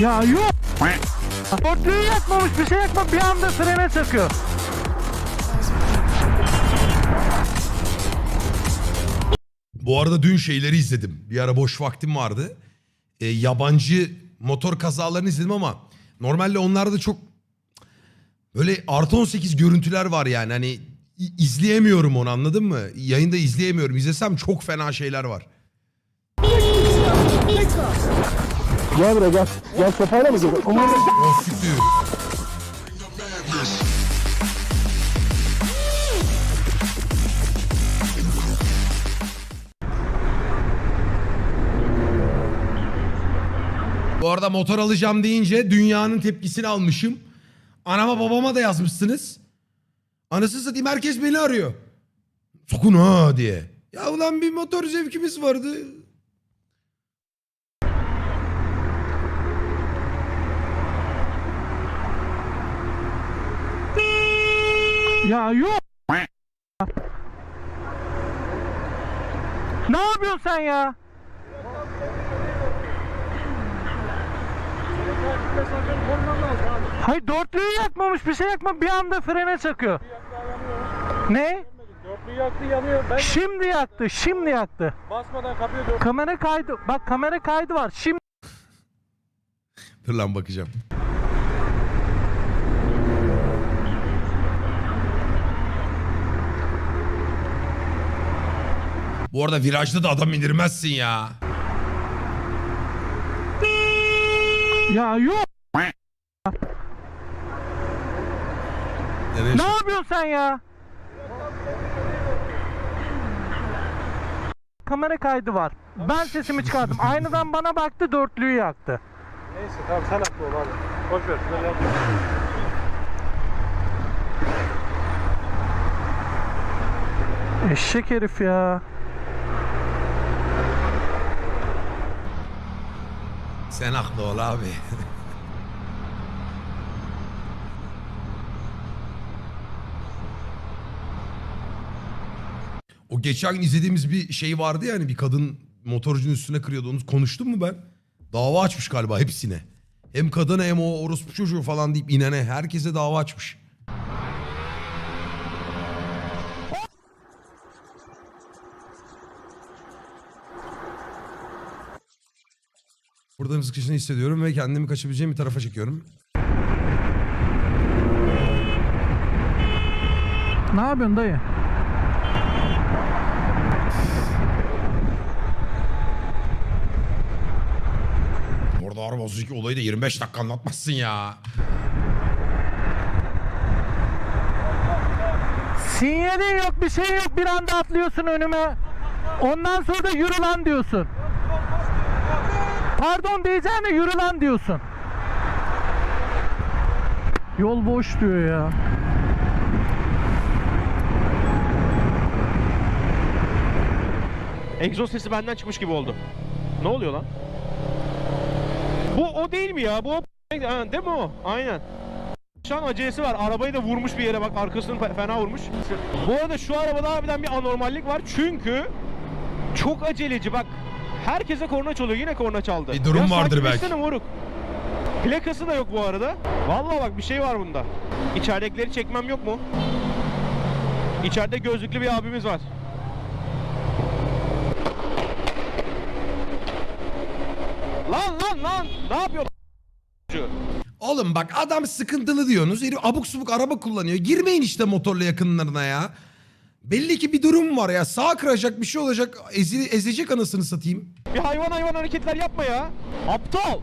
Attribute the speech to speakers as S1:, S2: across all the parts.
S1: Ya yok. Dörtlüğü yakmamış bir şey yakma bir anda frene çakıyor.
S2: Bu arada dün şeyleri izledim. Bir ara boş vaktim vardı. E, yabancı motor kazalarını izledim ama normalde onlarda çok böyle artı 18 görüntüler var yani. Hani izleyemiyorum onu anladın mı? Yayında izleyemiyorum. İzlesem çok fena şeyler var.
S3: Gel buraya gel. Gel sopayla mı
S2: siktir. Bu arada motor alacağım deyince dünyanın tepkisini almışım. Anama babama da yazmışsınız. Anasını satayım herkes beni arıyor. Sokun ha diye. Ya ulan bir motor zevkimiz vardı.
S1: Ya yok. Ne yapıyorsun sen ya? Hayır dörtlüğü yakmamış bir şey yakma bir anda frene çakıyor. Ne?
S4: Dörtlüğü yaktı yanıyor. Ben
S1: Şimdi yaktı, şimdi yaktı.
S4: basmadan kapıyı dört.
S1: Kamera kaydı, bak kamera kaydı var. Şimdi
S2: Dur lan bakacağım. Bu arada virajda da adam indirmezsin ya.
S1: ya yok. Ne yapıyorsun sen ya? Kamera kaydı var. Ben sesimi çıkardım. Aynadan bana baktı, dörtlüğü yaktı.
S4: Neyse tamam sen haklı ol abi. Boş ver. Şunları yapma.
S1: Eşek herif ya.
S2: Sen haklı ol abi. o geçen gün izlediğimiz bir şey vardı ya hani bir kadın motorcunun üstüne kırıyordu. Onu konuştum mu ben? Dava açmış galiba hepsine. Hem kadına hem o orospu çocuğu falan deyip inene herkese dava açmış. Buradan sıkışını hissediyorum ve kendimi kaçabileceğim bir tarafa çekiyorum.
S1: Ne yapıyorsun dayı?
S2: Orada araba bozuk olayı da 25 dakika anlatmazsın ya.
S1: Sinyalin yok, bir şey yok. Bir anda atlıyorsun önüme. Ondan sonra da yürü lan diyorsun. Pardon diyeceğine yürü lan diyorsun. Yol boş diyor ya.
S5: Egzoz sesi benden çıkmış gibi oldu. Ne oluyor lan? Bu o değil mi ya? Bu o Ha, değil mi o? Aynen. Şu an acelesi var. Arabayı da vurmuş bir yere bak arkasını fe- fena vurmuş. Bu arada şu arabada harbiden bir anormallik var. Çünkü çok aceleci bak. Herkese korna çalıyor. Yine korna çaldı.
S2: Bir durum
S5: Ya
S2: vardır belki.
S5: moruk. Plakası da yok bu arada. Vallahi bak bir şey var bunda. İçeridekileri çekmem yok mu? İçeride gözlüklü bir abimiz var. Lan lan lan! Ne yapıyor?
S2: Oğlum bak adam sıkıntılı diyorsunuz. Herif abuk subuk araba kullanıyor. Girmeyin işte motorla yakınlarına ya. Belli ki bir durum var ya. Sağ kıracak bir şey olacak. Ezi, ezecek anasını satayım.
S5: Bir hayvan hayvan hareketler yapma ya. Aptal.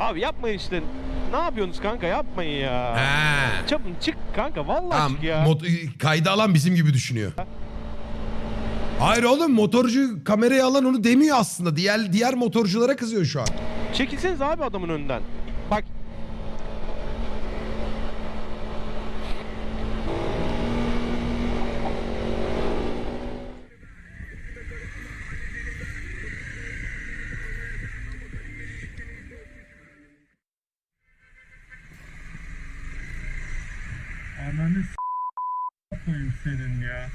S5: Abi yapmayın işte. Ne yapıyorsunuz kanka yapmayın ya.
S2: He.
S5: Çabuk çık kanka vallahi
S2: Tamam.
S5: çık ya.
S2: mot- kaydı alan bizim gibi düşünüyor. Hayır oğlum motorcu kamerayı alan onu demiyor aslında. Diğer diğer motorculara kızıyor şu an.
S5: Çekilseniz abi adamın önünden. Bak
S4: Ananı s*** koyayım senin ya.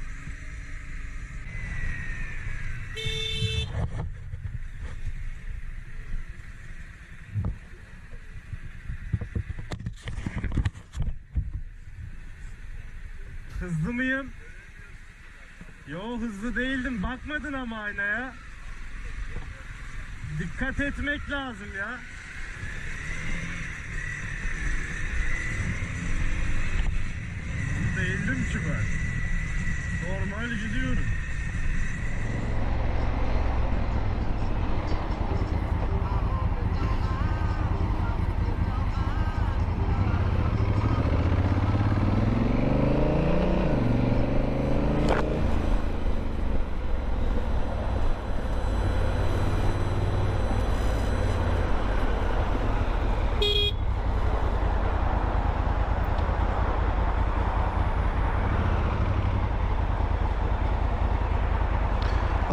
S6: Hızlı mıyım? Yo hızlı değildim. Bakmadın ama aynaya. Dikkat etmek lazım ya. Hızlı Değildim ki ben. Normal gidiyorum.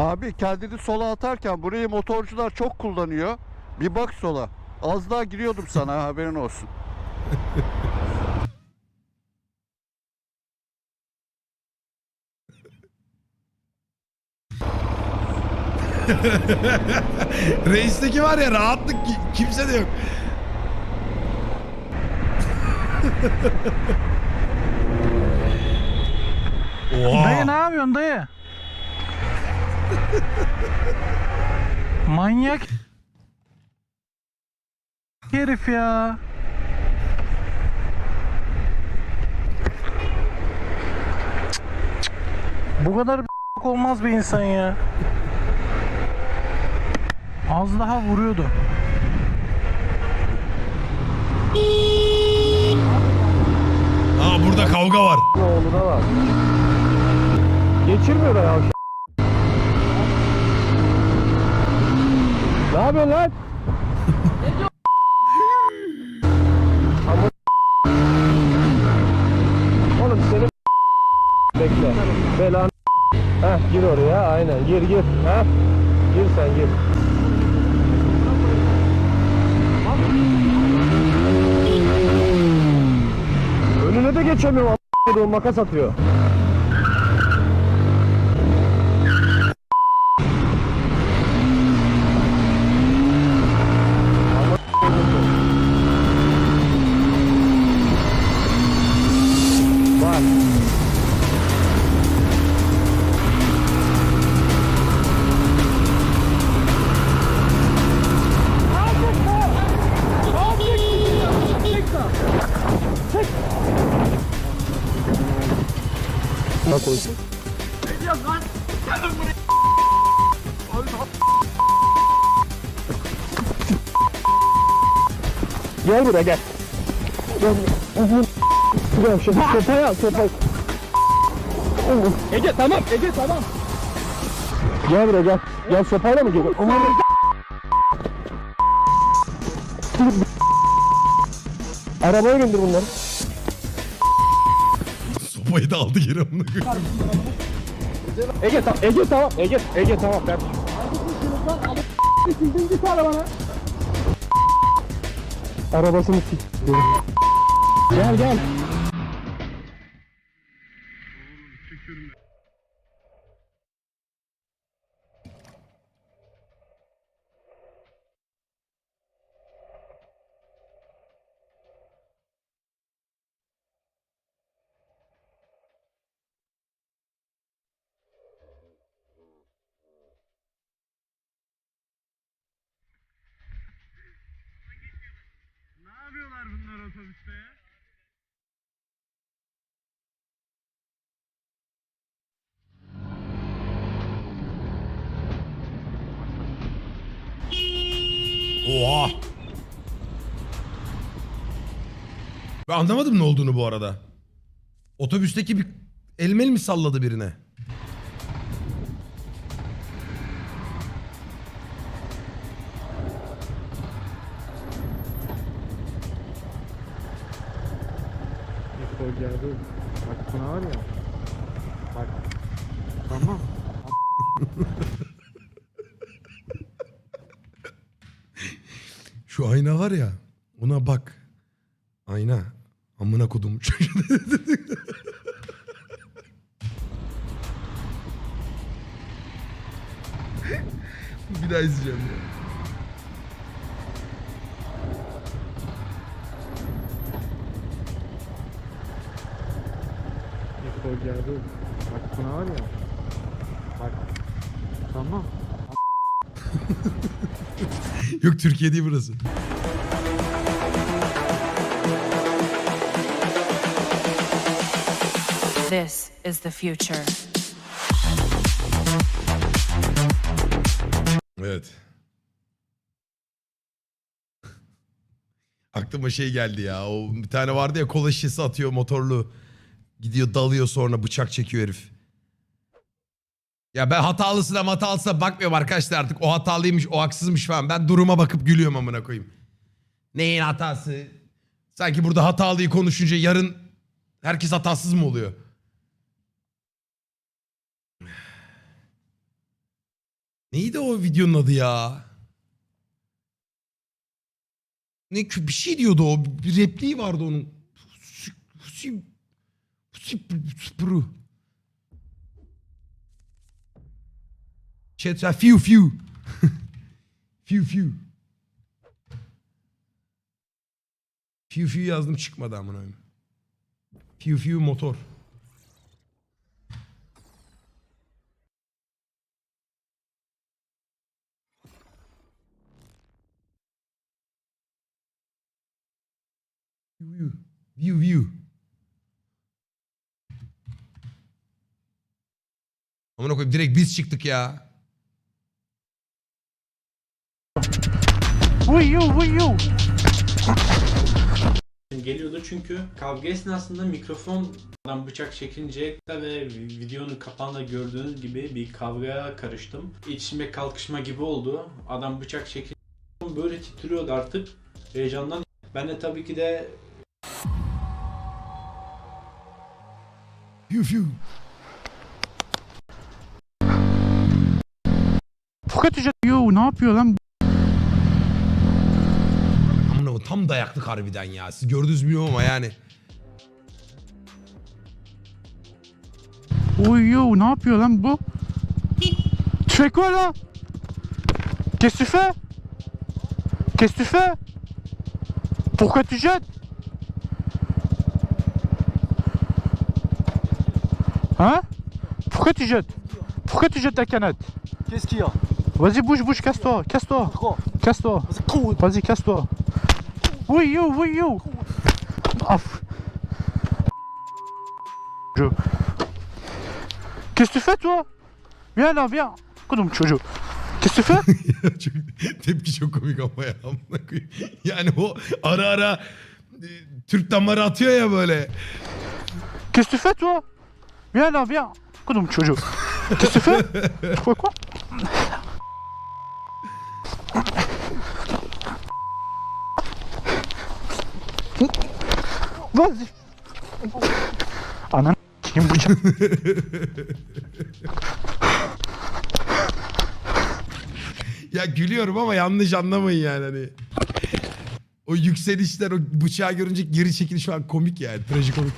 S3: Abi kendini sola atarken burayı motorcular çok kullanıyor. Bir bak sola. Az daha giriyordum sana haberin olsun.
S2: Reisteki var ya rahatlık ki- kimse de yok.
S1: Dayı ne
S2: Oha.
S1: yapıyorsun dayı? Manyak herif ya. Bu kadar olmaz bir insan ya. Az daha vuruyordu.
S2: Aa burada kavga var.
S4: Oğluna var. Geçirmiyor da ya. Yapıyorsun lan? Oğlum senin bekle. Belan Heh gir oraya aynen gir gir. Heh. Gir sen gir. Önüne de geçemiyorum makas atıyor. Buraya gel. Al sopayı. Ege tamam Ege tamam. Gel buraya gel. Gel sopayla mı geliyor? Aman Arabaya bindir bunları.
S2: Sopayı da aldı geri amına koyayım.
S4: Ege tamam Ege tamam Ege Ege tamam ben.
S3: Arabasını sik.
S4: Gel gel.
S6: Otobüste?
S2: Oha. Ben anlamadım ne olduğunu bu arada. Otobüsteki bir elmel mi salladı birine?
S4: Sol geldi. Bak sana var ya. Bak. Tamam.
S2: Şu ayna var ya ona bak. Ayna. Amına kodum. bir daha izleyeceğim ya.
S1: Bak buna var ya. Bak. Tamam.
S2: Yok Türkiye değil burası.
S7: This is the future.
S2: Evet. Aklıma şey geldi ya. O bir tane vardı ya kola şişesi atıyor motorlu. Gidiyor dalıyor sonra bıçak çekiyor herif. Ya ben hatalısına hatalısına bakmıyorum arkadaşlar artık. O hatalıymış, o haksızmış falan. Ben duruma bakıp gülüyorum amına koyayım. Neyin hatası? Sanki burada hatalıyı konuşunca yarın herkes hatasız mı oluyor? Neydi o videonun adı ya? Ne bir şey diyordu o. Bir repliği vardı onun. Husi- Spru. Chat ha, few few. few few. Few few yazdım çıkmadı amına koyayım. Few few motor. View, view, view. Amına koyayım direkt biz çıktık ya.
S8: geliyordu çünkü kavga esnasında mikrofondan bıçak çekince ve videonun kapağında gördüğünüz gibi bir kavgaya karıştım. İçime kalkışma gibi oldu. Adam bıçak çekince böyle titriyordu artık heyecandan. Ben de tabii ki de
S2: View, view.
S1: Fakat yo ne yapıyor lan?
S2: Amına koyayım, tam dayaklık harbiden ya. Siz gördünüz mü bilmiyorum ama yani.
S1: Oy yo ne yapıyor lan bu? Tüfek var lan. Qu'est-ce que tu fais Qu'est-ce que tu fais Pourquoi tu jettes Hein Pourquoi tu jettes Pourquoi tu jettes ta canette
S9: Qu'est-ce qu'il y a
S1: Vas-y bouge bouge casse-toi casse-toi casse-toi Vas-y casse-toi Oui yo oui yo Ah, f- Je- Qu'est-ce que tu fais toi? Viens là viens Qu'est-ce que tu fais?
S2: Çok, tepki çok komik ama ya. Amına koyayım. Yani o ara ara e, Türk damarı atıyor ya böyle.
S1: Qu'est-ce que tu fais toi? Viens là, viens. Kodum. Qu'est-ce que tu fais? Tu fais quoi? Vas-y. Anan kim bıçak?
S2: Ya gülüyorum ama yanlış anlamayın yani hani. O yükselişler, o bıçağı görünce geri çekiliş şu an komik yani. Trajikomik.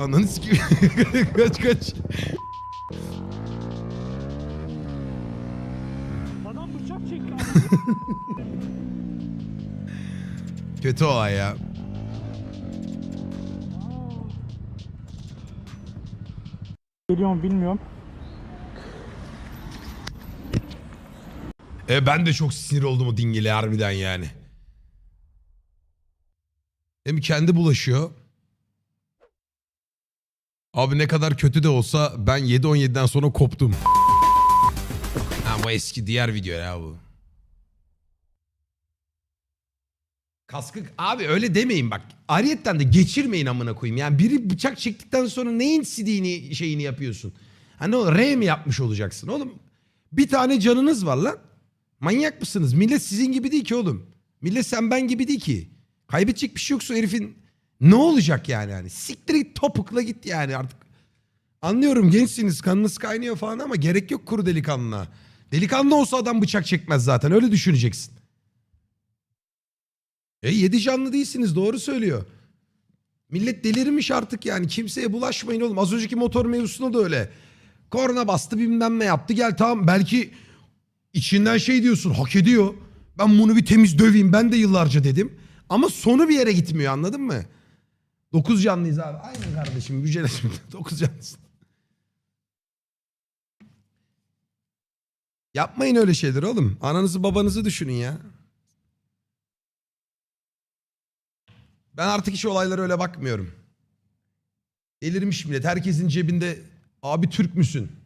S2: Ananı sikeyim. kaç kaç. Kötü olay ya.
S1: Geliyorum bilmiyorum.
S2: E ben de çok sinir oldum o dingile harbiden yani. Hem kendi bulaşıyor. Abi ne kadar kötü de olsa ben 7-17'den sonra koptum. Ha bu eski diğer video ya bu. Kaskı abi öyle demeyin bak. Ariyetten de geçirmeyin amına koyayım. Yani biri bıçak çektikten sonra neyin sidiğini şeyini yapıyorsun. Hani o R mi yapmış olacaksın oğlum? Bir tane canınız var lan. Manyak mısınız? Millet sizin gibi değil ki oğlum. Millet sen ben gibi değil ki. Kaybedecek bir şey yoksa herifin ne olacak yani? yani? Siktir git topukla git yani artık. Anlıyorum gençsiniz kanınız kaynıyor falan ama gerek yok kuru delikanlına. Delikanlı olsa adam bıçak çekmez zaten öyle düşüneceksin. E yedi canlı değilsiniz doğru söylüyor. Millet delirmiş artık yani kimseye bulaşmayın oğlum. Az önceki motor mevzusunda da öyle. Korna bastı bilmem ne yaptı gel tamam belki içinden şey diyorsun hak ediyor. Ben bunu bir temiz döveyim ben de yıllarca dedim. Ama sonu bir yere gitmiyor anladın mı? Dokuz canlıyız abi. Aynen kardeşim yüceleşim. Dokuz canlısın. Yapmayın öyle şeyler oğlum. Ananızı babanızı düşünün ya. Ben artık hiç olaylara öyle bakmıyorum. Delirmiş millet. Herkesin cebinde abi Türk müsün?